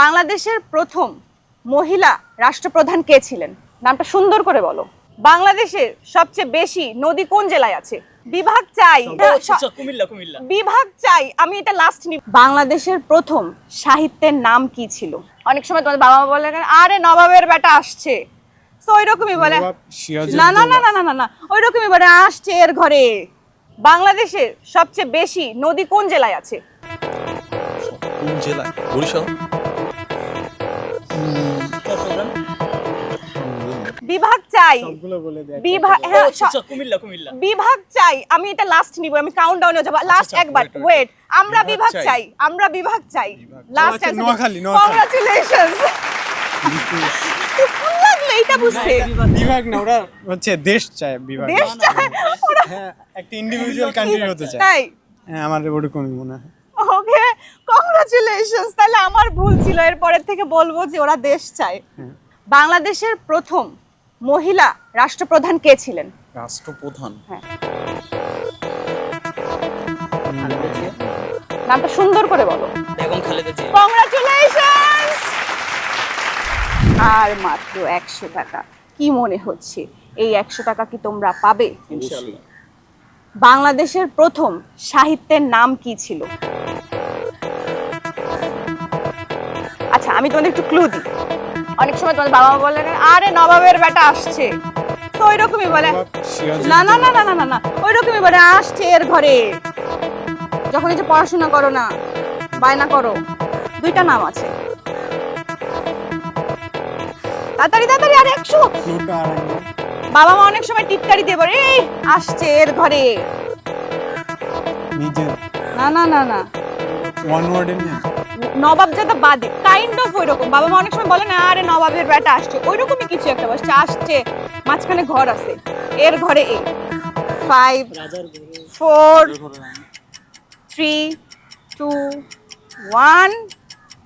বাংলাদেশের প্রথম মহিলা রাষ্ট্রপ্রধান কে ছিলেন? নামটা সুন্দর করে বলো। বাংলাদেশের সবচেয়ে বেশি নদী কোন জেলায় আছে? বিভাগ চাই। আচ্ছা, কুমিল্লা কুমিল্লা। বিভাগ চাই। আমি এটা লাস্ট নিব। বাংলাদেশের প্রথম সাহিত্যের নাম কি ছিল? অনেক সময় তোমাদের বাবা মা বলে আরে নবাবের বেটা আসছে। তো ওই রকমই বলে না না না না না না না। ওই রকমই বলে আসছে এর ঘরে। বাংলাদেশের সবচেয়ে বেশি নদী কোন জেলায় আছে? কোন জেলায়? বরিশাল? বিভাগ চাই। সবগুলো বলে দেয়। বিভাগ হ্যাঁ আচ্ছা, কুমিল্লা কুমিল্লা। বিভাগ চাই। আমি এটা লাস্ট নিব আমি কাউন্ট ডাউনে যাব লাস্ট আচ্ছা, একবার। ওয়েট আমরা বিভাগ চাই। আমরা বিভাগ চাই। লাস্ট আচ্ছা, নোয়াখালী। কংগ্রাচুলেশনস ফুল বুঝতে? বিভাগ না ওরা হচ্ছে দেশ চায় বিভাগ। দেশ চাই হ্যাঁ একটা ইন্ডিভিজুয়াল কান্ট্রি হতে চায়। তাই? হ্যাঁ আমার ওরকমই মনে হয়। ওকে কংগ্রাচুলেশনস তাহলে আমার ভুল ছিল। এরপরের থেকে বলব যে ওরা দেশ চায়। বাংলাদেশের প্রথম মহিলা রাষ্ট্রপ্রধান কে ছিলেন? রাষ্ট্রপ্রধান? নামটা সুন্দর করে বলো। বেগম খালেদা জিয়া। কংগ্রাচুলেশনস আর মাত্র একশো টাকা। কি মনে হচ্ছে? এই একশো টাকা কি তোমরা পাবে? বাংলাদেশের প্রথম সাহিত্যের নাম কি ছিল? আচ্ছা আমি তোমাদের একটু ক্লু দিই। অনেক সময় তোমাদের বাবা মা বলে আরে নবাবের বেটা আসছে। তো ওই রকমই বলে। না না না না না না না ওই রকমই বলে আসছে এর ঘরে। যখন এই যে পড়াশোনা করো না বায়না করো দুইটা নাম আছে। তাড়াতাড়ি তাড়াতাড়ি আর একশো। বাবা মা অনেক সময় টিটকারি দিয়ে বলে এই আসছে এর ঘরে। না না না না। ওয়ান ওয়ার্ডের নেই নবাব জাদা বাদে কাইন্ড অফ ওই রকম বাবা মা অনেক সময় বলে না আরে নবাবের বেটা আসছে। ওই রকমই কিছু একটা বসছে আসছে। মাঝখানে ঘর আছে এর ঘরে এ five four three two one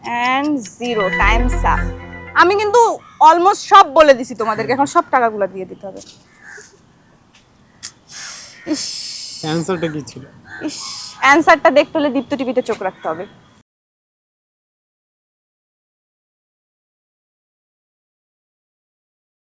and zero time up আমি কিন্তু অলমোস্ট সব বলে দিছি তোমাদেরকে এখন সব টাকাগুলো দিয়ে দিতে হবে। ইস। অ্যান্সারটা কি ছিল? ইস অ্যান্সারটা দেখতে হলে দীপ্ত টিভিতে চোখ রাখতে হবে।